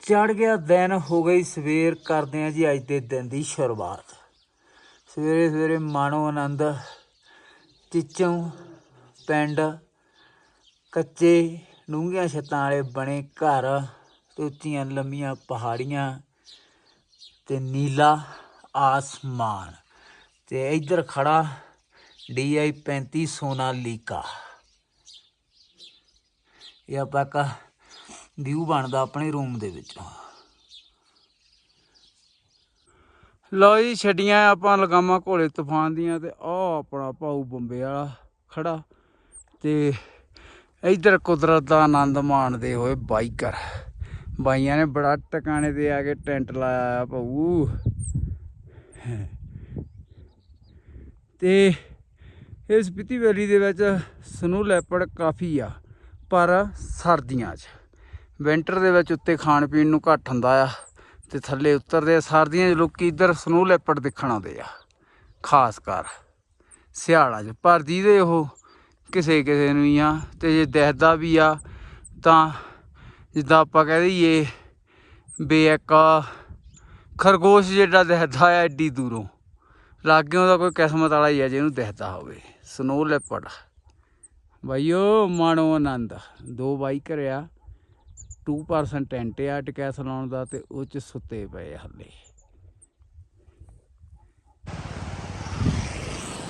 ਚੜ ਗਿਆ ਦਿਨ ਹੋ ਗਈ ਸਵੇਰ, ਕਰਦੇ ਆ ਜੀ ਅੱਜ ਦੇ ਦਿਨ ਦੀ ਸ਼ੁਰੂਆਤ। ਸਵੇਰੇ ਸਵੇਰੇ ਮਾਣੋ ਆਨੰਦ, ਚਿੱਚੋਂ ਪਿੰਡ, ਕੱਚੇ ਡੂੰਘੀਆਂ ਛੱਤਾਂ ਵਾਲੇ ਬਣੇ ਘਰ ਤੇ ਉੱਚੀਆਂ ਲੰਮੀਆਂ ਪਹਾੜੀਆਂ ਤੇ ਨੀਲਾ ਆਸਮਾਨ ਤੇ ਇੱਧਰ ਖੜਾ DI 35 ਸੋਨਾਲੀਕਾ। ਇਹ ਆਪਾਂ ਇੱਕ ਵਿਊ ਬਣਦਾ ਆਪਣੇ ਰੂਮ ਦੇ ਵਿੱਚ। ਲਓ ਜੀ, ਛੱਡੀਆਂ ਆਪਾਂ ਲਗਾਮਾਂ ਘੋਲੇ ਤੂਫਾਨ ਦੀਆਂ ਤੇ ਆਹ ਆਪਣਾ ਭਾਊ ਬੰਬੇ ਵਾਲਾ ਖੜਾ ਤੇ ਇੱਧਰ ਕੁਦਰਤ ਦਾ ਆਨੰਦ ਮਾਣਦੇ ਹੋਏ ਬਾਈਕਰ। ਬਾਈਆਂ ਨੇ ਬੜਾ ਟਿਕਾਣੇ ਤੇ ਆ ਕੇ ਟੈਂਟ ਲਾਇਆ ਆ ਭਾਊ। ਤੇ ਇਸ ਸਪੀਤੀ ਵੈਲੀ ਦੇ ਵਿੱਚ ਸਨੋ ਲੈਪੜ ਕਾਫੀ ਆ, ਪਰ ਸਰਦੀਆਂ 'ਚ। ਵਿੰਟਰ ਦੇ ਵਿੱਚ ਉੱਤੇ ਖਾਣ ਪੀਣ ਨੂੰ ਘੱਟ ਹੁੰਦਾ ਆ ਤੇ ਥੱਲੇ ਉਤਰਦੇ ਆ, ਸਰਦੀਆਂ 'ਚ ਲੋਕੀ ਇੱਧਰ ਸਨੋ ਲੈਪਰਡ ਦੇਖਣ ਆਉਂਦੇ ਆ, ਖਾਸ ਕਰ ਸਿਆਲਾਂ 'ਚ। ਪਰ ਜਿਹਦੇ ਉਹ ਕਿਸੇ ਕਿਸੇ ਨੂੰ ਹੀ ਆ ਤੇ ਜੇ ਦਿਖਦਾ ਵੀ ਆ ਤਾਂ ਜਿੱਦਾਂ ਆਪਾਂ ਕਹਿ ਦਈਏ ਵੀ ਖਰਗੋਸ਼ ਜਿਹੜਾ ਦਿਖਦਾ ਆ ਐਡੀ ਦੂਰੋਂ, ਲਾਗਿਓਂ ਦਾ ਕੋਈ ਕਿਸਮਤ ਵਾਲਾ ਹੀ ਆ ਜਿਹਨੂੰ ਦਿਖਦਾ ਹੋਵੇ ਸਨੋ ਲੈਪਰਡ ਬਾਈਓ, ਮਾਣੋ ਆਨੰਦ। ਦੋ ਬਾਈਕ ਆ 2% ਟੈਂਟ ਆ ਟਕੈਸ ਲਾਉਣ ਦਾ ਤੇ ਉਹ ਚ ਸੁੱਤੇ ਪਏ ਆ ਹੱਲੇ।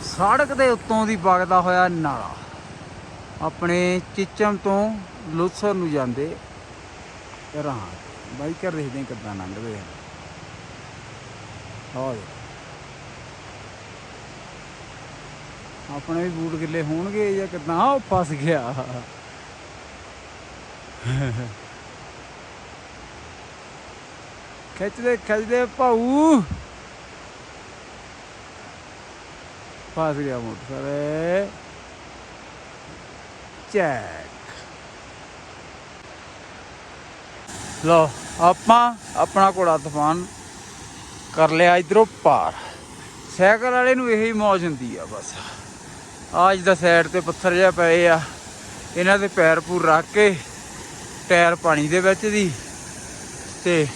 ਸੜਕ ਦੇ ਉੱਤੋਂ ਦੀ ਵਗਦਾ ਹੋਇਆ ਨਾਲਾ। ਆਪਣੇ ਚਿਚਮ ਤੋਂ ਲੁੱਸਰ ਨੂੰ ਜਾਂਦੇ ਰਾਹ। ਬਾਈਕਰ ਦੇਖਦੇ ਕਿੱਦਾਂ ਲੰਘਦੇ ਆ। ਆਹ ਆਪਣੇ ਵੀ ਬੂਟ ਗਿੱਲੇ ਹੋਣਗੇ ਜਾਂ ਕਿਦਾਂ? ਉਹ ਫਸ ਗਿਆ। ਖਿੱਚਦੇ ਖਿੱਚਦੇ ਭਾਊ। ਫਸ ਗਿਆ ਮੋਟਰਸਾਈਕਲ ਚੈੱਕ। ਲੋ ਆਪਾਂ ਆਪਣਾ ਘੋੜਾ ਤੂਫਾਨ ਕਰ ਲਿਆ ਇਧਰੋਂ ਪਾਰ। ਸਾਈਕਲ ਵਾਲੇ ਨੂੰ ਇਹੀ ਮੌਜ ਹੁੰਦੀ ਆ ਬਸ। ਆਜ ਦਾ ਸਾਈਡ ਤੇ ਪੱਥਰ ਜਿਹਾ ਪਏ ਆ, ਇਹਨਾਂ ਦੇ ਪੈਰ ਪੂਰ ਰੱਖ ਕੇ ਟਾਇਰ ਪਾਣੀ ਦੇ ਵਿੱਚ ਦੀ ਤੇ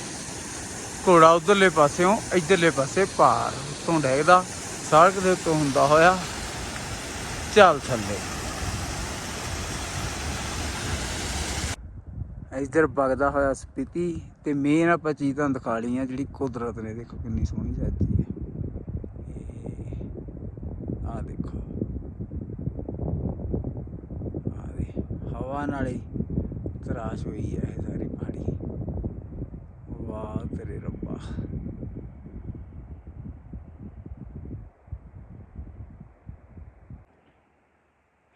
ਘੋੜਾ ਉਧਰਲੇ ਪਾਸਿਓਂ, ਇਧਰਲੇ ਪਾਸੇ ਪਾਰ। ਉੱਤੋਂ ਡੈਗਦਾ ਸੜਕ ਦੇ ਉੱਤੋਂ ਹੁੰਦਾ ਹੋਇਆ ਚੱਲ ਥੱਲੇ। ਇਧਰ ਵਗਦਾ ਹੋਇਆ ਸਪੀਤੀ ਤੇ ਮੇਨ ਆਪਾਂ ਚੀਜ਼ ਤੁਹਾਨੂੰ ਦਿਖਾ ਲਈ ਆ ਜਿਹੜੀ ਕੁਦਰਤ ਨੇ। ਦੇਖੋ ਕਿੰਨੀ ਸੋਹਣੀ ਸੱਜੀ ਹੈ। ਆ ਦੇਖੋ। ਆ ਦੇ ਹਵਾ ਨਾਲੇ ਤਰਾਸ਼ ਹੋਈ ਹੈ ਇਹ ਸਾਰੀ। ਪਹਾੜੀ ਵਾਹ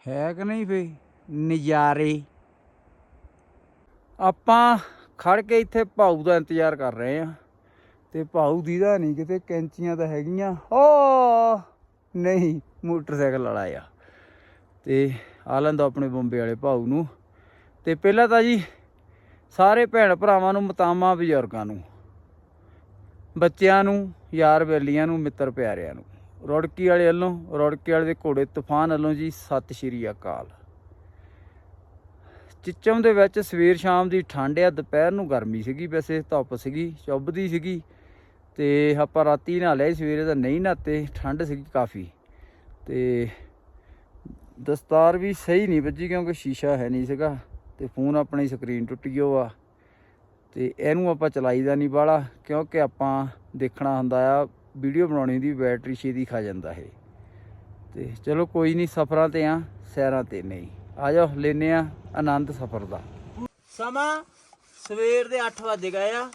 ਹੈ ਕਿ ਨਹੀਂ ਫੇ ਨਜ਼ਾਰੇ ਆਪਾਂ ਖੜ ਕੇ ਇੱਥੇ ਭਾਊ ਦਾ ਇੰਤਜ਼ਾਰ ਕਰ ਰਹੇ ਆ ਤੇ ਭਾਊ ਦੀਦਾ ਨਹੀਂ ਕਿਤੇ ਕੈਂਚੀਆਂ ਤਾਂ ਹੈਗੀਆਂ ਓ ਨਹੀਂ ਮੋਟਰਸਾਈਕਲ ਵਾਲਾ ਆ ਤੇ ਆ ਲੈਂਦਾ ਆਪਣੇ ਬੰਬੇ ਵਾਲੇ ਭਾਊ ਨੂੰ ਤੇ ਪਹਿਲਾਂ ਤਾਂ ਜੀ ਸਾਰੇ ਭੈਣ ਭਰਾਵਾਂ ਨੂੰ ਮਤਾਮਾ ਬਜ਼ੁਰਗਾਂ ਨੂੰ ਬੱਚਿਆਂ ਨੂੰ, ਯਾਰ ਬੇਲੀਆਂ ਨੂੰ, ਮਿੱਤਰ ਪਿਆਰਿਆਂ ਨੂੰ। ਰੋੜਕੀ ਵਾਲੇ ਵੱਲੋਂ, ਰੋੜਕੀ ਵਾਲੇ ਦੇ ਘੋੜੇ ਤੂਫਾਨ ਵੱਲੋਂ ਜੀ, ਸਤਿ ਸ਼੍ਰੀ ਅਕਾਲ। ਚਿੱਚਮ ਦੇ ਵਿੱਚ ਸਵੇਰ ਸ਼ਾਮ ਦੀ ਠੰਡ ਆ, ਦੁਪਹਿਰ ਨੂੰ ਗਰਮੀ ਸੀਗੀ, ਵੈਸੇ ਧੁੱਪ ਸੀਗੀ, ਚੁੱਭਦੀ ਸੀਗੀ। ਤੇ ਆਪਾਂ ਰਾਤੀ ਨਹਾ ਲਿਆ ਸਵੇਰੇ ਤਾਂ ਨਹੀਂ ਨਹਾਤੇ, ਠੰਡ ਸੀਗੀ ਕਾਫੀ। ਤੇ ਦਸਤਾਰ ਵੀ ਸਹੀ ਨਹੀਂ ਵੱਜੀ ਕਿਉਂਕਿ ਸ਼ੀਸ਼ਾ ਹੈ ਨਹੀਂ ਸੀਗਾ, ਤੇ ਫੋਨ ਆਪਣੀ ਸਕਰੀਨ ਟੁੱਟ ਗਿਓ ਆ। ਤੇ ਇਹਨੂੰ ਆਪਾਂ ਚਲਾਈਦਾ ਨਹੀਂ ਬਾਲਾ ਕਿਉਂਕਿ ਆਪਾਂ ਦੇਖਣਾ ਹੁੰਦਾ ਆ, ਵੀਡੀਓ ਬਣਾਉਣੀ ਹੁੰਦੀ, ਬੈਟਰੀ ਛੇਤੀ ਖਾ ਜਾਂਦਾ ਇਹ। ਤੇ ਚਲੋ ਕੋਈ ਨਹੀਂ, ਸਫ਼ਰਾਂ ਤੇ ਆ, ਸੈਰਾਂ ਤੇ ਨਹੀਂ। ਆ ਜਾਓ ਲੈਨੇ ਆ ਆਨੰਦ ਸਫ਼ਰ ਦਾ। ਸਮਾਂ ਸਵੇਰ ਦੇ 8 ਵਜੇ ਗਏ ਆ,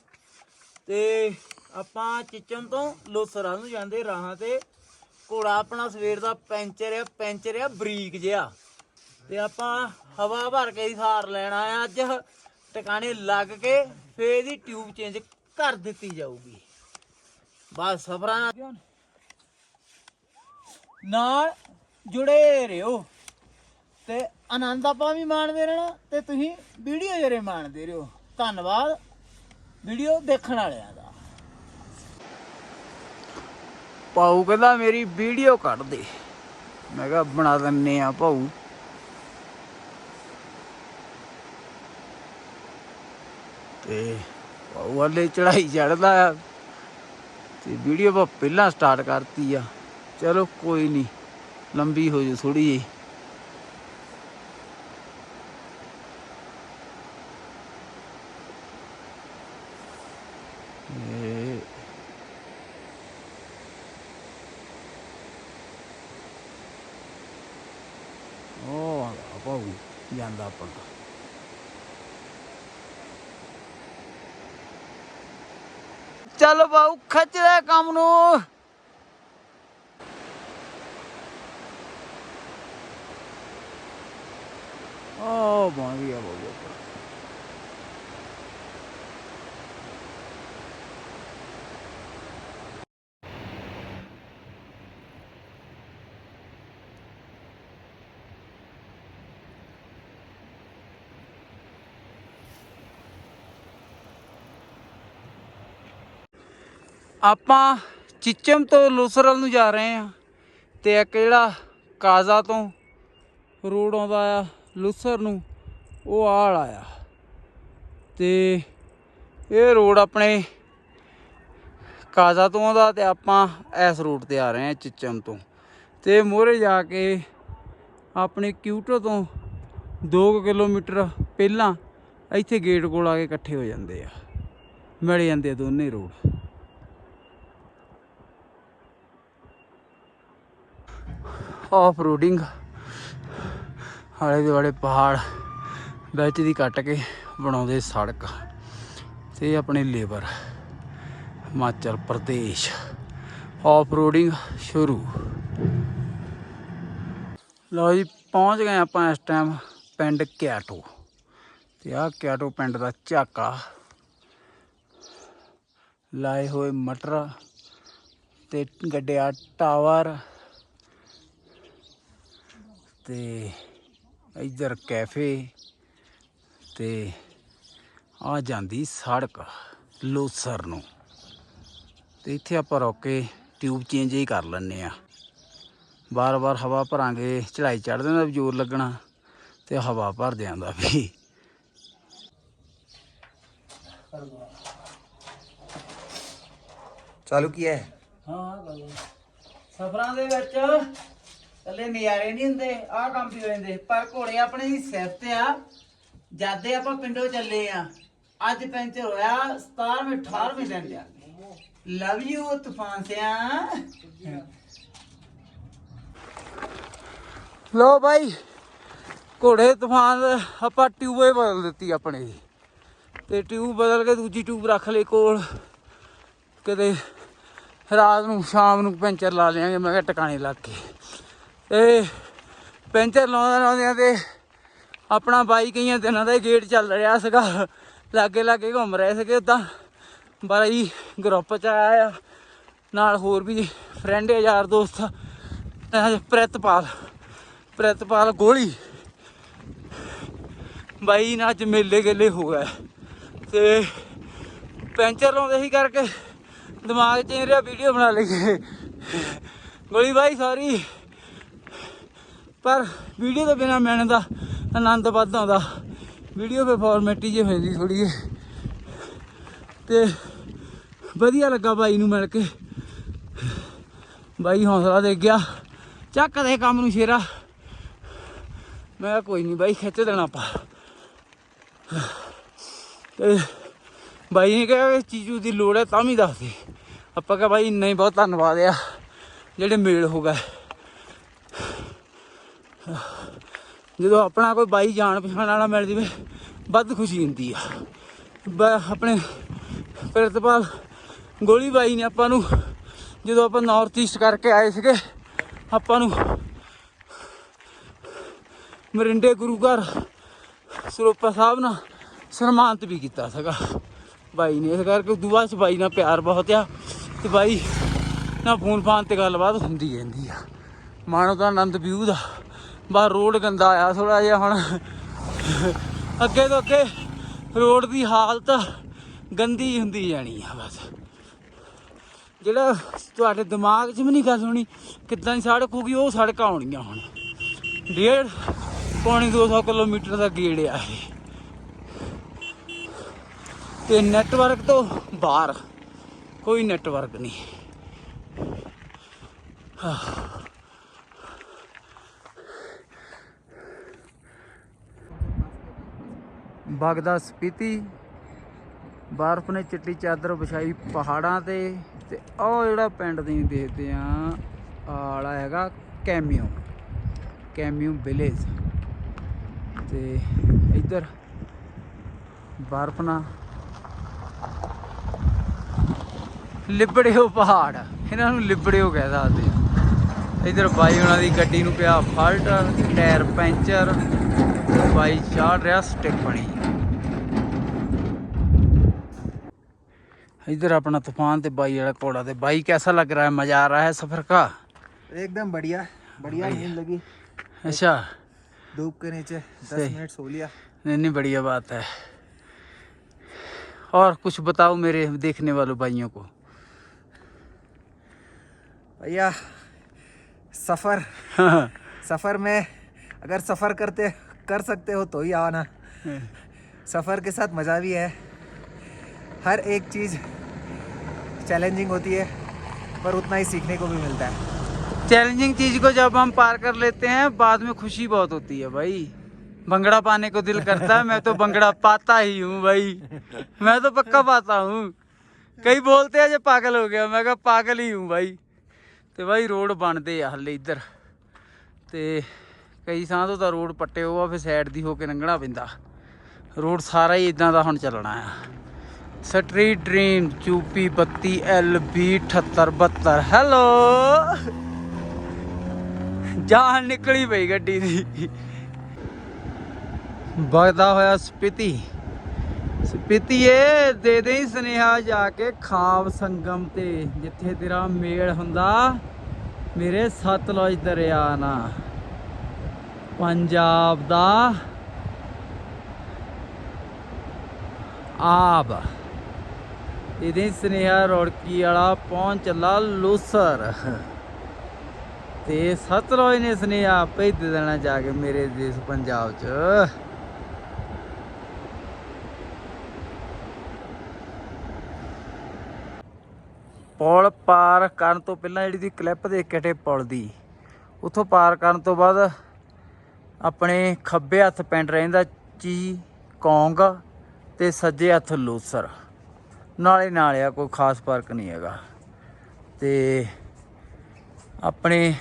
ਤੇ ਆਪਾਂ ਚਿਚਮ ਤੋਂ ਲੋਸਰਾਂ ਨੂੰ ਜਾਂਦੇ ਰਾਹਾਂ ਤੇ। ਘੋੜਾ ਆਪਣਾ ਸਵੇਰ ਦਾ ਪੈਂਚਰ ਆ ਪੈਂਚਰ ਆ, ਬਰੀਕ ਜਿਹਾ। ਤੇ ਆਪਾਂ ਹਵਾ ਭਰ ਕੇ ਹੀ ਸਾਰ ਲੈਣਾ ਆ ਅੱਜ, ਟਿਕਾਣੇ ਲੱਗ ਕੇ। ਫੇਰ ਇਹਦੀ ਟਿਊਬ ਚੇਂਜ ਕਰ ਦਿੱਤੀ ਜਾਊਗੀ। ਬਸ ਸਫਰਾਂ ਨਾਲ ਜੁੜੇ ਰਹੋ। ਤੇ ਆਨੰਦ ਆਪਾਂ ਵੀ ਮਾਣਦੇ ਰਹਿਣਾ ਤੇ ਤੁਸੀਂ ਵੀਡੀਓ ਜਿਹੜੇ ਮਾਣਦੇ ਰਹੋ। ਧੰਨਵਾਦ ਵੀਡੀਓ ਦੇਖਣ ਵਾਲਿਆਂ ਦਾ। ਪਾਉ ਕਹਿੰਦਾ ਮੇਰੀ ਵੀਡੀਓ ਕੱਢ ਦੇ। ਮੈਂ ਕਿਹਾ ਬਣਾ ਦਿੰਨੇ ਆ ਭਾਊ। ਤੇ ਵਾਲੇ ਚੜਾਈ ਚੜਦਾ ਆ। ਤੇ ਵੀਡੀਓ ਆਪਾਂ ਪਹਿਲਾਂ ਸਟਾਰਟ ਕਰਤੀ ਆ। ਚਲੋ ਕੋਈ ਨਹੀਂ ਲੰਬੀ ਹੋ ਜੂ ਥੋੜੀ ਜਿਹੀ। ਉਹ ਆਪਾਂ ਜਾਂਦਾ ਆਪਣਾ ਚੱਲ ਬਾਊ ਖੱਚ ਲੈ ਕੰਮ ਨੂੰ ਓ ਬਣ ਗਿਆ ਬਾਊ ਆਪਾਂ ਚਿਚਮ ਤੋਂ ਲੁਸਰਲ ਨੂੰ ਜਾ ਰਹੇ ਆ ਤੇ ਇੱਕ ਜਿਹੜਾ ਕਾਜ਼ਾ ਤੋਂ ਰੋਡ ਆਉਂਦਾ ਆ ਲੁਸਰ ਨੂੰ, ਉਹ ਆਲ ਆਇਆ। ਤੇ ਇਹ ਰੋਡ ਆਪਣੇ ਕਾਜ਼ਾ ਤੋਂ ਆਉਂਦਾ ਤੇ ਆਪਾਂ ਇਸ ਰੋਡ ਤੇ ਆ ਰਹੇ ਆ ਚਿਚਮ ਤੋਂ। ਤੇ ਮੋਰੇ ਜਾ ਕੇ ਆਪਣੇ ਕਿਊਟੋ ਤੋਂ 2 ਕਿਲੋਮੀਟਰ ਪਹਿਲਾਂ ਇੱਥੇ ਗੇਟ ਕੋਲ ਆ ਕੇ ਇਕੱਠੇ ਹੋ ਜਾਂਦੇ ਆ। ਮਿਲ ਜਾਂਦੇ ਆ ਦੋਨੇ ਰੋਡ। ਆਫ ਰੋਡਿੰਗ ਆਲੇ ਦੁਆਲੇ ਪਹਾੜ ਵਿੱਚ ਦੀ ਕੱਟ ਕੇ ਬਣਾਉਂਦੇ ਸੜਕ ਤੇ ਆਪਣੇ labour, Himachal Pradesh. Off roading ਸ਼ੁਰੂ। ਲਓ ਜੀ, ਪਹੁੰਚ ਗਏ ਆਪਾਂ ਇਸ ਟਾਈਮ ਪਿੰਡ ਕਿਆਟੋ ਤੇ ਆਹ ਕਿਆਟੋ ਪਿੰਡ ਦਾ ਝਾਕਾ। ਲਾਏ ਹੋਏ ਮਟਰ ਤੇ ਗੱਡਿਆ ਟਾਵਰ। ਤੇ ਇੱਧਰ ਕੈਫੇ ਤੇ ਆ ਜਾਂਦੀ ਸੜਕ ਲੋਸਰ ਨੂੰ। ਤੇ ਇੱਥੇ ਆਪਾਂ ਰੁਕ ਕੇ ਟਿਊਬ ਚੇਂਜ ਹੀ ਕਰ ਲੈਣੇ ਆ ਬਾਰ-ਬਾਰ ਹਵਾ ਭਰਾਂਗੇ ਚੜਾਈ ਚੜ੍ਹਦੇ ਦਾ ਵੀ ਜ਼ੋਰ ਲੱਗਣਾ ਤੇ ਹਵਾ ਭਰ ਜਾਂਦਾ ਵੀ। ਚਾਲੂ ਕੀਤਾ ਹੈ? ਹਾਂ ਸਫਰਾਂ ਦੇ ਵਿੱਚ ਕੱਲੇ ਨਜ਼ਾਰੇ ਨਹੀਂ ਹੁੰਦੇ, ਆਹ ਕੰਮ ਵੀ ਹੋ ਜਾਂਦੇ। ਪਰ ਘੋੜੇ ਆਪਣੇ ਦੀ ਸਿਫਤ ਆ। ਜਾਦੇ ਆਪਾਂ ਪਿੰਡੋਂ ਚੱਲੇ ਆ, ਅੱਜ ਪੈਂਚਰ ਹੋਇਆ 17ਵੇਂ 18ਵੇਂ ਦਿਨ ਤੇ ਲਵ ਯੂ ਤੂਫਾਨ ਸਿਆ। ਲੋ ਭਾਈ ਘੋੜੇ ਤੂਫਾਨ ਆਪਾਂ ਟਿਊਬੇ ਬਦਲ ਦਿੱਤੀ ਆਪਣੇ। ਦੀ ਤੇ ਟਿਊਬ ਬਦਲ ਕੇ ਦੂਜੀ ਟਿਊਬ ਰੱਖ ਲਈ ਕੋਲ। ਕਿਤੇ ਰਾਤ ਨੂੰ, ਸ਼ਾਮ ਨੂੰ ਪੈਂਚਰ ਲਾ ਲਿਆਂਗੇ, ਮੈਂ ਕਿਹਾ ਟਿਕਾਣੇ ਲੱਗ ਕੇ। ਤੇ ਪੈਂਚਰ ਲਾਉਂਦਾ ਲਾਉਂਦਿਆਂ ਤੇ ਆਪਣਾ ਬਾਈ ਕਈਆਂ ਦਿਨਾਂ ਦਾ ਹੀ ਗੇਟ ਚੱਲ ਰਿਹਾ ਸੀਗਾ। ਲਾਗੇ ਲਾਗੇ ਘੁੰਮ ਰਹੇ ਸੀਗੇ ਉਦਾਂ। ਬਾਈ ਗਰੁੱਪ ਚ ਆਇਆ ਆ। ਨਾਲ ਹੋਰ ਵੀ ਫਰੈਂਡ ਆ ਯਾਰ ਦੋਸਤ। ਪ੍ਰਿਤਪਾਲ। ਪ੍ਰਿਤਪਾਲ ਗੋਲੀ। ਬਾਈ ਨਾਲ ਅੱਜ ਮੇਲੇ ਗੇਲੇ ਹੋ ਗਏ। ਤੇ ਪੈਂਚਰ ਲਾਉਂਦੇ ਸੀ ਕਰਕੇ ਦਿਮਾਗ 'ਚ ਇਹ ਰਿਹਾ ਵੀਡੀਓ ਬਣਾ ਲਈਏ। ਗੋਲੀ ਬਾਈ ਸੌਰੀ ਪਰ ਵੀਡੀਓ ਤੋਂ ਬਿਨਾ ਮੈਨੇ ਦਾ ਆਨੰਦ ਵੱਧ ਆਉਂਦਾ। ਵੀਡੀਓ 'ਤੇ ਫਾਰਮੈਟੀ ਜਿਹੀ ਹੋ ਜਾਂਦੀ ਥੋੜੀ ਜਿਹੀ। ਤੇ ਵਧੀਆ ਲੱਗਾ ਬਾਈ ਨੂੰ ਮਿਲ ਕੇ। ਬਾਈ ਹੌਸਲਾ ਦੇ ਗਿਆ। ਚੱਕ ਦੇ ਕੰਮ ਨੂੰ ਸ਼ੇਰਾ। ਮੈਂ ਕਿਹਾ ਕੋਈ ਨਹੀਂ ਬਾਈ, ਖਿੱਚ ਦੇਣਾ ਆਪਾਂ। ਤੇ ਬਾਈ ਨੇ ਕਿਹਾ ਇਸ ਚੀਜ਼ ਦੀ ਲੋੜ ਹੈ ਤਾਂ ਵੀ ਦੱਸ ਦੇ। ਆਪਾਂ ਕਿਹਾ ਬਾਈ, ਇੰਨਾ ਹੀ ਬਹੁਤ ਧੰਨਵਾਦ ਆ। ਜਿਹੜੇ ਮੇਲ ਹੋ ਗਏ। ਜਦੋਂ ਆਪਣਾ ਕੋਈ ਬਾਈ ਜਾਣ ਪਛਾਣ ਵਾਲਾ ਮਿਲ ਜਵੇ, ਵੱਧ ਖੁਸ਼ੀ ਹੁੰਦੀ ਆ। ਬ- ਆਪਣੇ ਪ੍ਰਿਤਪਾਲ ਗੋਲੀ ਬਾਈ ਨੇ ਆਪਾਂ ਨੂੰ, ਜਦੋਂ ਆਪਾਂ ਨਾਰਥ ਈਸਟ ਕਰਕੇ ਆਏ ਸੀਗੇ, ਆਪਾਂ ਨੂੰ ਮਰਿੰਡੇ ਗੁਰੂ ਘਰ, ਸਰੋਪਾ ਸਾਹਿਬ ਨਾਲ ਸਨਮਾਨਿਤ ਵੀ ਕੀਤਾ ਸੀਗਾ। ਬਾਈ ਨੇ ਇਸ ਕਰਕੇ ਉਦੋਂ 'ਚ ਬਾਈ ਨਾਲ ਪਿਆਰ ਬਹੁਤ ਆ, ਤੇ ਬਾਈ ਨਾਲ ਫੋਨ ਫਾਨ ਤੇ ਗੱਲਬਾਤ ਹੁੰਦੀ ਰਹਿੰਦੀ ਆ। ਮਾਣੋ ਦਾ ਆਨੰਦ ਵਿਊ ਦਾ। ਬਾਹਰ ਰੋਡ ਗੰਦਾ ਆ ਥੋੜਾ ਜਿਹਾ ਹੁਣ। ਅੱਗੇ ਤੋਂ ਅੱਗੇ ਰੋਡ ਦੀ ਹਾਲਤ ਗੰਦੀ ਹੁੰਦੀ ਜਾਣੀ ਆ ਬਸ। ਜਿਹੜਾ ਤੁਹਾਡੇ ਦਿਮਾਗ 'ਚ ਵੀ ਨਹੀਂ ਗੱਲ ਹੋਣੀ ਕਿੱਦਾਂ ਦੀ ਸੜਕ ਹੋਊਗੀ, ਉਹ ਸੜਕਾਂ ਆਉਣੀਆਂ ਹੁਣ। ਡੇਢ ਪੌਣੀ 200 ਕਿਲੋਮੀਟਰ ਦਾ ਗੇੜ ਆ ਇਹ। ਤੇ ਨੈਟਵਰਕ ਤੋਂ ਬਾਹਰ ਕੋਈ ਨੈਟਵਰਕ ਨਹੀਂ। ਬਗਦਾ ਸਪੀਤੀ। ਬਰਫ਼ ਨੇ ਚਿੱਟੀ ਚਾਦਰ ਵਿਛਾਈ ਪਹਾੜਾਂ ਤੇ ਤੇ ਉਹ ਜਿਹੜਾ ਪਿੰਡ ਦੀ ਦੇਖਦੇ ਆ, ਆਲਾ ਹੈਗਾ ਕੈਮਿਓ ਕੈਮਿਓ ਵਿਲੇਜ। ਤੇ ਇੱਧਰ ਬਰਫ਼ ਨਾਲ ਲਿਬੜਿਓ ਪਹਾੜ, ਇਹਨਾਂ ਨੂੰ ਲਿਬੜਿਓ ਕਹਿ ਸਕਦੇ ਆ। ਇਧਰ ਬਾਈ ਉਹਨਾਂ ਦੀ ਗੱਡੀ ਨੂੰ ਪਿਆ ਫਾਲਟ, ਟਾਇਰ ਪੈਂਚਰ, ਬਾਈ ਚਾੜ ਰਿਹਾ ਸਟਿੱਪਣੀ। इधर अपना तूफ़ान ते बाई वाला कोड़ा ते बाई कैसा लग रहा है? मज़ा आ रहा है सफ़र का? एकदम बढ़िया बढ़िया नींद लगी। अच्छा। धूप के नीचे दस। मिनट सो लिया। नहीं नहीं बढ़िया बात है। और कुछ बताओ मेरे देखने वालों भाइयों को। भैया सफ़र। सफ़र में अगर सफ़र करते कर सकते हो तो ही आना। सफ़र के साथ मज़ा भी है। हर एक चीज़ चैलेंजिंग होती है पर उतना ही सीखने को भी मिलता है चैलेंजिंग चीज को जब हम पार कर लेते हैं बाद में खुशी बहुत होती है भाई भंगड़ा पाने को दिल करता है मैं तो भंगड़ा पाता ही हूँ भाई मैं तो पक्का पाता हूँ कई बोलते हैं जो पागल हो गया मैं कहा पागल ही हूँ भाई ਤੇ ਭਾਈ ਰੋਡ ਬਣਦੇ ਆ ਹੱਲੇ ਇੱਧਰ ਤੇ ਕਈ ਥਾਂ ਤੋਂ ਤਾਂ ਰੋਡ ਪੱਟੇ ਹੋਆ ਫਿਰ ਸਾਈਡ ਦੀ ਹੋ ਕੇ ਲੰਘਣਾ ਪੈਂਦਾ ਰੋਡ ਸਾਰਾ ਹੀ ਇਦਾਂ ਦਾ ਹੁਣ ਚੱਲਣਾ ਆ ਸਟਰੀਟ ਡ੍ਰੀਮ ਚੂਪੀ 32 ਐਲ 7872 ਹੈਲੋ ਜਾਨ ਨਿਕਲੀ ਪਈ ਗੱਡੀ ਦੀ। ਵਗਦਾ ਹੋਇਆ ਸਪੀਤੀ। ਸਪੀਤੀਏ, ਦੇ ਦੇ ਹੀ ਸੁਨੇਹਾ ਜਾ ਕੇ ਖਾਬ ਸੰਗਮ ਤੇ, ਜਿੱਥੇ ਤੇਰਾ ਮੇਲ ਹੁੰਦਾ, ਮੇਰੇ ਸਤਲੁਜ ਦਰਿਆ ਨਾਲ। ਪੰਜਾਬ ਦਾ ਆਬ। ਇਹਦੇ ਸੁਨੇਹਾ ਰੋੜਕੀ ਵਾਲਾ ਪਹੁੰਚ ਚੱਲਾ ਲੋਸਰ। ਤੇ ਸਤਲੋਜ ਨੇ ਸੁਨੇਹਾ ਆਪੇ ਦੇ ਦੇਣਾ ਜਾ ਕੇ ਮੇਰੇ ਦੇਸ਼ ਪੰਜਾਬ ਚ। ਪੁਲ ਪਾਰ ਕਰਨ ਤੋਂ ਪਹਿਲਾਂ ਜਿਹੜੀ ਦੀ ਕਲਿੱਪ ਦੇਖ ਕੇ ਹਟੇ ਪੁਲ ਦੀ, ਉੱਥੋਂ ਪਾਰ ਕਰਨ ਤੋਂ ਬਾਅਦ ਆਪਣੇ ਖੱਬੇ ਹੱਥ ਪਿੰਡ ਰਹਿੰਦਾ ਚੀ ਕੌਂਗ ਤੇ ਸੱਜੇ ਹੱਥ ਲੋਸਰ। ਨਾਲੇ ਨਾਲ ਆ, ਕੋਈ ਖਾਸ ਫ਼ਰਕ ਨਹੀਂ ਹੈਗਾ। ਤੇ ਆਪਣੇ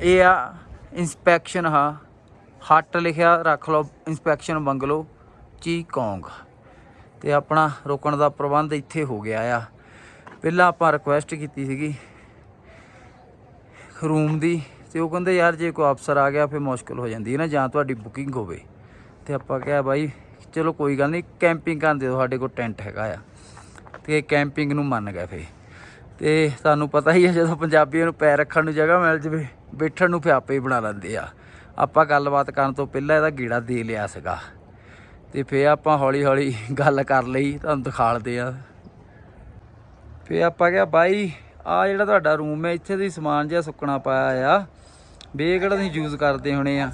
ਇਹ ਆ ਇਨਸਪੈਕਸ਼ਨ ਹਾ ਹੱਟ ਲਿਖਿਆ ਰੱਖ ਲਓ ਇਨਸਪੈਕਸ਼ਨ ਬੰਗਲੋ ਚੀ ਕੌਂਗ ਤੇ ਆਪਣਾ ਰੋਕਣ ਦਾ ਪ੍ਰਬੰਧ ਇੱਥੇ ਹੋ ਗਿਆ ਆ। ਪਹਿਲਾਂ ਆਪਾਂ ਰਿਕੁਐਸਟ ਕੀਤੀ ਸੀਗੀ ਰੂਮ ਦੀ, ਤੇ ਉਹ ਕਹਿੰਦੇ, ਯਾਰ, ਜੇ ਕੋਈ ਅਫਸਰ ਆ ਗਿਆ, ਫਿਰ ਮੁਸ਼ਕਲ ਹੋ ਜਾਂਦੀ ਹੈ ਨਾ, ਜਾਂ ਤੁਹਾਡੀ ਬੁਕਿੰਗ ਹੋਵੇ। ਤੇ ਆਪਾਂ ਕਿਹਾ, ਬਾਈ, ਚਲੋ, ਕੋਈ ਗੱਲ ਨਹੀਂ ਕੈਂਪਿੰਗ ਕਰਨ ਦੇ ਦਿਓ, ਸਾਡੇ ਕੋਲ ਟੈਂਟ ਹੈਗਾ ਆ। ਤੇ ਕੈਂਪਿੰਗ ਨੂੰ ਮੰਨ ਗਏ ਫੇ ਤੇ ਤੁਹਾਨੂੰ ਪਤਾ ਹੀ ਹੈ ਜਦੋਂ ਪੰਜਾਬੀਆਂ ਨੂੰ ਪੈਰ ਰੱਖਣ ਨੂੰ ਜਗ੍ਹਾ ਮਿਲ ਜਵੇ, ਬੈਠਣ ਨੂੰ ਫੇ ਆਪੇ ਹੀ ਬਣਾ ਲੈਂਦੇ ਆ। ਆਪਾਂ ਗੱਲਬਾਤ ਕਰਨ ਤੋਂ ਪਹਿਲਾਂ ਇਹਦਾ ਗੀੜਾ ਦੇ ਲਿਆ ਸੀਗਾ। ਤੇ ਫੇ ਆਪਾਂ ਹੌਲੀ ਹੌਲੀ ਗੱਲ ਕਰ ਲਈ, ਤੁਹਾਨੂੰ ਦਿਖਾਲਦੇ ਆ। ਫੇ ਆਪਾਂ ਕਿਹਾ, ਬਾਈ ਆ ਜਿਹੜਾ ਤੁਹਾਡਾ ਰੂਮ ਹੈ, ਇੱਥੇ ਦੀ ਸਮਾਨ ਜਿਹਾ ਸੁੱਕਣਾ ਪਾਇਆ ਆ। ਵੀ ਇਹ ਤੁਸੀਂ ਯੂਜ਼ ਕਰਦੇ ਹੋਣੇ ਆ?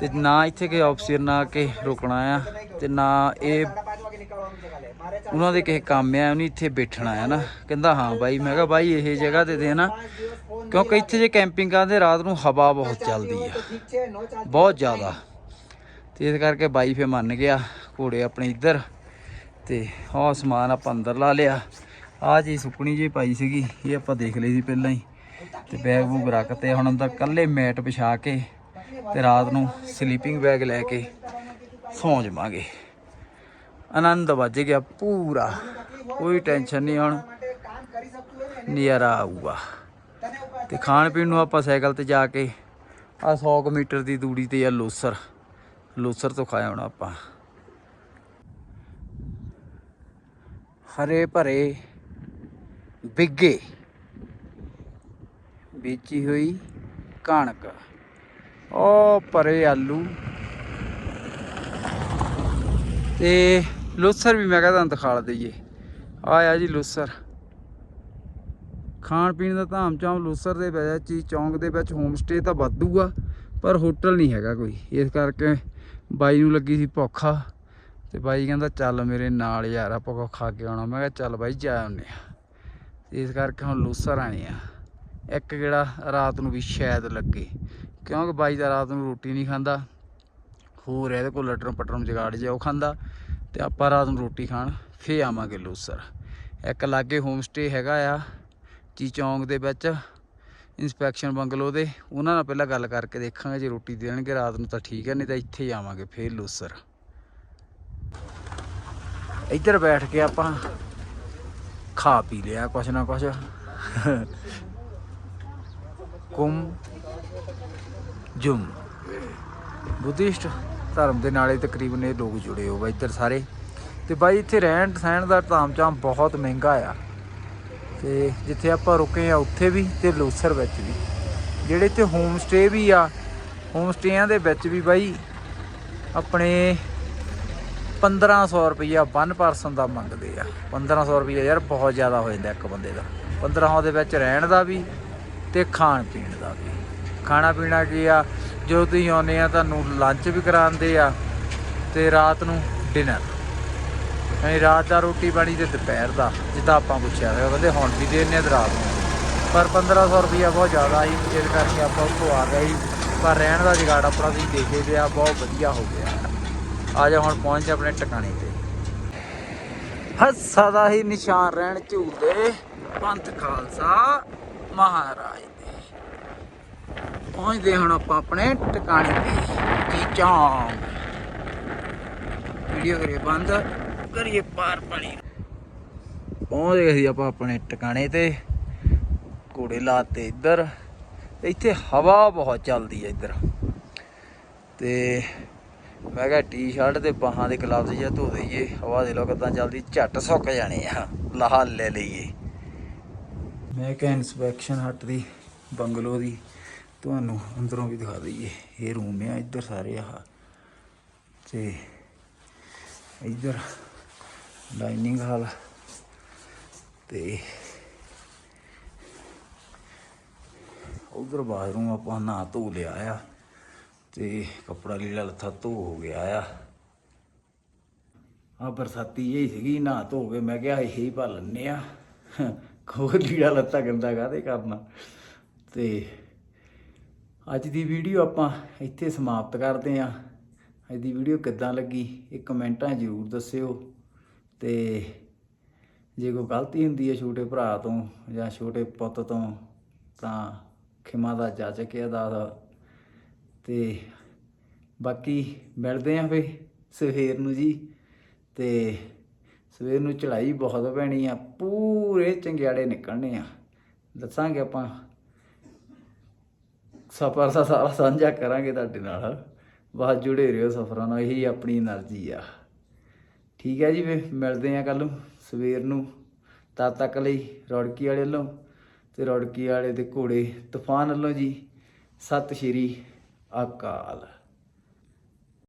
ਤੇ ਨਾ ਇੱਥੇ ਕੋਈ ਆਫਸਰ ਨਾ ਕੇ ਰੁਕਣਾ ਆ, ਤੇ ਨਾ ਇਹ ਉਹਨਾਂ ਦੇ ਕਿਸੇ ਕੰਮ ਆ, ਉਹਨੇ ਇੱਥੇ ਬੈਠਣਾ ਆ ਨਾ। ਕਹਿੰਦਾ, ਹਾਂ ਬਾਈ। ਮੈਂ ਕਿਹਾ, ਬਾਈ, ਇਹ ਜਗ੍ਹਾ ਤੇ ਦੇ ਨਾ। ਕਿਉਂਕਿ ਇੱਥੇ ਜੇ ਕੈਂਪਿੰਗ ਕਰਦੇ ਰਾਤ ਨੂੰ ਹਵਾ ਬਹੁਤ ਚੱਲਦੀ ਆ। ਬਹੁਤ ਜ਼ਿਆਦਾ। ਤੇ ਇਸ ਕਰਕੇ ਬਾਈ ਫੇ ਮੰਨ ਗਿਆ ਘੋੜੇ ਆਪਣੇ ਇੱਧਰ। ਤੇ ਆਹ ਸਮਾਨ ਆਪਾਂ ਅੰਦਰ ਲਾ ਲਿਆ। ਆਹ ਜੀ ਸੁੱਕਣੀ ਜੀ ਪਾਈ ਸੀਗੀ, ਇਹ ਆਪਾਂ ਦੇਖ ਲਈ ਸੀ ਪਹਿਲਾਂ ਹੀ। ਤੇ ਬੈਗ ਬੂਗ ਰੱਖ ਤੇ ਹੁਣ ਅੰਦਰ ਕੱਲੇ ਮੈਟ ਵਿਛਾ ਕੇ ਤੇ ਰਾਤ ਨੂੰ ਸਲੀਪਿੰਗ ਬੈਗ ਲੈ ਕੇ ਸੌਂ ਜਾਵਾਂਗੇ। ਆਨੰਦ ਵੱਜ ਗਿਆ ਪੂਰਾ। ਕੋਈ ਟੈਨਸ਼ਨ ਨਹੀਂ ਹੁਣ। ਨਜ਼ਾਰਾ ਆਊਗਾ। ਤੇ ਖਾਣ ਪੀਣ ਨੂੰ ਆਪਾਂ ਸਾਈਕਲ ਤੇ ਜਾ ਕੇ ਆ 100 ਕੁ ਮੀਟਰ ਦੀ ਦੂਰੀ ਤੇ ਆ ਲੋਸਰ। ਲੋਸਰ ਤੋਂ ਖਾਇਆ ਹੁਣ ਆਪਾਂ। ਹਰੇ ਭਰੇ ਬਿੱਗੇ। ਵੇਚੀ ਹੋਈ ਕਣਕ। ਉਹ ਭਰੇ ਆਲੂ। ਤੇ ਲੋਸਰ ਵੀ ਮੈਂ ਕਿਹਾ ਤੁਹਾਨੂੰ ਦਿਖਾ ਦਈਏ ਆਇਆ ਜੀ ਲੋਸਰ। ਖਾਣ ਪੀਣ ਦਾ ਧਾਮ ਚਾਮ ਲੋਸਰ ਦੇ ਵਿੱਚ ਹੀ ਚੌਂਕ ਦੇ ਵਿੱਚ ਹੋਮ ਸਟੇ ਤਾਂ ਵਾਧੂ ਪਰ ਹੋਟਲ ਨਹੀਂ ਹੈਗਾ ਕੋਈ। ਇਸ ਕਰਕੇ ਬਾਈ ਨੂੰ ਲੱਗੀ ਸੀ ਭੁੱਖਾ, ਤੇ ਬਾਈ ਕਹਿੰਦਾ, ਚੱਲ ਮੇਰੇ ਨਾਲ ਯਾਰ, ਆਪਾਂ ਕੋ ਖਾ ਕੇ ਆਉਣਾ। ਮੈਂ ਕਿਹਾ, ਚੱਲ ਬਾਈ, ਜਾ ਆਉਂਦੇ ਆ ਇਸ ਕਰਕੇ ਹੁਣ ਲੂਸਰ ਆਏ ਆ ਇੱਕ ਜਿਹੜਾ ਰਾਤ ਨੂੰ ਵੀ ਸ਼ਾਇਦ ਲੱਗੇ, ਕਿਉਂਕਿ ਬਾਈ ਦਾ ਰਾਤ ਨੂੰ ਰੋਟੀ ਨਹੀਂ ਖਾਂਦਾ। ਹੋਰ ਇਹਦੇ ਕੋਲ ਲਟਰ ਪਟਰ ਜਗਾੜ ਜਿਹਾ ਉਹ ਖਾਂਦਾ। ਤੇ ਆਪਾਂ ਰਾਤ ਨੂੰ ਰੋਟੀ ਖਾਣ ਫੇ ਆਵਾਂਗੇ ਲੂਸਰ। ਇੱਕ ਲਾਗੇ ਹੋਮ ਸਟੇ ਹੈਗਾ ਆ ਚੀਚੌਂਗ ਦੇ ਵਿੱਚ ਇਨਸਪੈਕਸ਼ਨ ਬੰਗਲੋ ਦੇ। ਉਹਨਾਂ ਨਾਲ ਪਹਿਲਾਂ ਗੱਲ ਕਰਕੇ ਦੇਖਾਂਗੇ, ਜੇ ਰੋਟੀ ਦੇਣਗੇ ਰਾਤ ਨੂੰ ਤਾਂ ਠੀਕ ਹੈ ਨਹੀਂ ਤਾਂ ਇੱਥੇ ਹੀ ਆਵਾਂਗੇ ਫੇਰ ਲੂਸਰ। ਇੱਧਰ ਬੈਠ ਕੇ ਆਪਾਂ ਖਾ ਪੀ ਲਿਆ ਕੁਛ ਨਾ ਕੁਛ। ਕੁਮ ਜੁਮ। ਬੁੱਧਿਸਟ ਧਰਮ ਦੇ ਨਾਲੇ ਤਕਰੀਬਨ ਇਹ ਲੋਕ ਜੁੜੇ ਹੋ ਬਾਈ ਇੱਧਰ ਸਾਰੇ। ਤੇ ਬਾਈ ਇੱਥੇ ਰਹਿਣ ਸਹਿਣ ਦਾ ਤਾਮਚਾਮ ਬਹੁਤ ਮਹਿੰਗਾ ਆ। ਤੇ ਜਿੱਥੇ ਆਪਾਂ ਰੁਕੇ ਆ ਉੱਥੇ ਵੀ ਤੇ ਲੋਸਰ ਵਿੱਚ ਵੀ। ਜਿਹੜੇ ਇੱਥੇ ਹੋਮ ਸਟੇ ਵੀ ਆ ਹੋਮ ਸਟੇਆਂ ਦੇ ਵਿੱਚ ਵੀ ਬਾਈ ਆਪਣੇ 1500 ਰੁਪਈਆ ਵਨ ਪਰਸਨ ਦਾ ਮੰਗਦੇ ਆ। 1500 ਰੁਪਈਆ ਯਾਰ ਬਹੁਤ ਜ਼ਿਆਦਾ ਹੋ ਜਾਂਦਾ ਇੱਕ ਬੰਦੇ ਦਾ। 1500 ਦੇ ਵਿੱਚ ਰਹਿਣ ਦਾ ਵੀ ਤੇ ਖਾਣ ਪੀਣ ਦਾ ਵੀ। ਖਾਣਾ ਪੀਣਾ ਕੀ ਆ? ਜਦੋਂ ਤੁਸੀਂ ਆਉਂਦੇ ਆ, ਤੁਹਾਨੂੰ ਲੰਚ ਵੀ ਕਰਾਉਂਦੇ ਆ ਤੇ ਰਾਤ ਨੂੰ ਡਿਨਰ ਨਹੀਂ ਰਾਤ ਦਾ ਰੋਟੀ ਪਾਣੀ ਤੇ ਦੁਪਹਿਰ ਦਾ, ਜਿੱਦਾਂ ਆਪਾਂ ਪੁੱਛਿਆ ਹੋਇਆ, ਕਹਿੰਦੇ ਹੁਣ ਵੀ ਦੇਣੇ ਤੇ ਰਾਤ ਨੂੰ। ਪਰ 1500 ਰੁਪਈਆ ਬਹੁਤ ਜ਼ਿਆਦਾ ਸੀ ਇਸ ਕਰਕੇ ਆਪਾਂ ਉੱਥੋਂ ਆ ਗਏ ਸੀ। ਪਰ ਰਹਿਣ ਦਾ ਜੁਗਾੜ ਆਪਣਾ ਤੁਸੀਂ ਦੇਖੇ ਤੇ ਆ, ਬਹੁਤ ਵਧੀਆ ਹੋ ਗਿਆ। ਆ ਜਾ ਹੁਣ, ਪਹੁੰਚ ਆਪਣੇ ਟਿਕਾਣੇ ਤੇ। ਹੱਸਾ ਦਾ ਹੀ ਨਿਸ਼ਾਨ ਰਹਿਣ ਝੂਲਦੇ ਪੰਥ ਖਾਲਸਾ ਮਹਾਰਾਜ। ਪਹੁੰਚਦੇ ਹੁਣ ਆਪਾਂ ਆਪਣੇ ਟਿਕਾਣੇ ਤੇ। ਜੀ ਵੀਡੀਓ ਕਰੀਏ ਬੰਦ, ਕਰੀਏ ਪਾਰ ਪਾਣੀ। ਪਹੁੰਚ ਗਏ ਸੀ ਆਪਾਂ ਆਪਣੇ ਟਿਕਾਣੇ ਤੇ। ਘੋੜੇ ਲਾਤੇ ਇੱਧਰ। ਇੱਥੇ ਹਵਾ ਬਹੁਤ ਚੱਲਦੀ ਹੈ ਇੱਧਰ। ਤੇ ਮੈਂ ਕਿਹਾ ਟੀ-ਸ਼ਰਟ ਤੇ ਬਾਹਾਂ ਦੇ ਗਲਵਜ਼ ਜਿਹਾ ਧੋ ਦਈਏ। ਹਵਾ ਦੇ ਲੋ ਕਿਦਾਂ ਚੱਲਦੀ, ਝੱਟ ਸੁੱਕ ਜਾਣੇ ਆ। ਲਾਹ ਲੈ ਲਈਏ। ਮੈਂ ਕਿਹਾ ਇਨਸਪੈਕਸ਼ਨ ਹਟ ਦੀ, ਬੰਗਲੋ ਦੀ। ਤੁਹਾਨੂੰ ਅੰਦਰੋਂ ਵੀ ਦਿਖਾ ਦਈਏ। ਇਹ ਰੂਮ ਆ, ਇੱਧਰ ਸਾਰੇ ਆਹ। ਤੇ ਇੱਧਰ ਡਾਈਨਿੰਗ ਹਾਲ ਤੇ ਉਧਰ ਬਾਥਰੂਮ ਆਪਾਂ ਨਹਾ ਧੋ ਲਿਆ ਆ ਤੇ ਕੱਪੜਾ ਲੀਲਾ ਲੱਥਾ ਧੋ ਹੋ ਗਿਆ ਆ। ਆ ਬਰਸਾਤੀ ਜਿਹੀ ਸੀਗੀ, ਨਹਾ ਧੋ ਕੇ ਮੈਂ ਕਿਹਾ ਇਹ ਹੀ ਭਾ ਲੈਨੇ ਆ। ਖੋ ਲੀੜਾ ਲੱਥਾ ਗੰਦਾ ਕਾਹਦੇ ਕਰਨਾ? ਤੇ ਅੱਜ ਦੀ ਵੀਡੀਓ ਆਪਾਂ ਇੱਥੇ ਸਮਾਪਤ ਕਰਦੇ ਆਂ ਅੱਜ ਦੀ ਵੀਡੀਓ ਕਿੱਦਾਂ ਲੱਗੀ, ਇਹ ਕਮੈਂਟਾਂ ਜ਼ਰੂਰ ਦੱਸਿਓ। ਤੇ ਜੇ ਕੋਈ ਗਲਤੀ ਹੁੰਦੀ ਹੈ ਛੋਟੇ ਭਰਾ ਤੋਂ ਜਾਂ ਛੋਟੇ ਪੁੱਤ ਤੋਂ, ਤਾਂ ਖਿਮਾ ਦਾ ਜਾਚਕ ਹੈ ਦਾ ਤੇ ਬਾਕੀ ਮਿਲਦੇ ਆਂ ਫੇ ਸਵੇਰ ਨੂੰ ਜੀ। ਤੇ ਸਵੇਰ ਨੂੰ ਚੜਾਈ ਬਹੁਤ ਪੈਣੀ ਆ, ਪੂਰੇ ਚੰਗਿਆੜੇ ਨਿਕਲਣੇ ਆ। ਦੱਸਾਂਗੇ ਆਪਾਂ ਸਫ਼ਰ ਦਾ ਸਾਰਾ ਸਾਂਝਾ ਕਰਾਂਗੇ ਤੁਹਾਡੇ ਨਾਲ। ਬਸ ਜੁੜੇ ਰਹੋ ਸਫ਼ਰਾਂ ਨਾਲ, ਇਹੀ ਆਪਣੀ એનર્ਜੀ ਆ। ਠੀਕ ਹੈ ਜੀ ਵੇ ਮਿਲਦੇ ਆ ਕੱਲ ਨੂੰ, ਸਵੇਰ ਨੂੰ। ਤਦ ਤੱਕ ਲਈ ਰੌੜਕੀ ਵਾਲੇ ਵੱਲੋਂ ਤੇ ਰੌੜਕੀ ਵਾਲੇ ਦੇ ਘੋੜੇ ਤੂਫਾਨ ਵੱਲੋਂ ਜੀ। ਸਤਿ ਸ਼੍ਰੀ ਅਕਾਲ।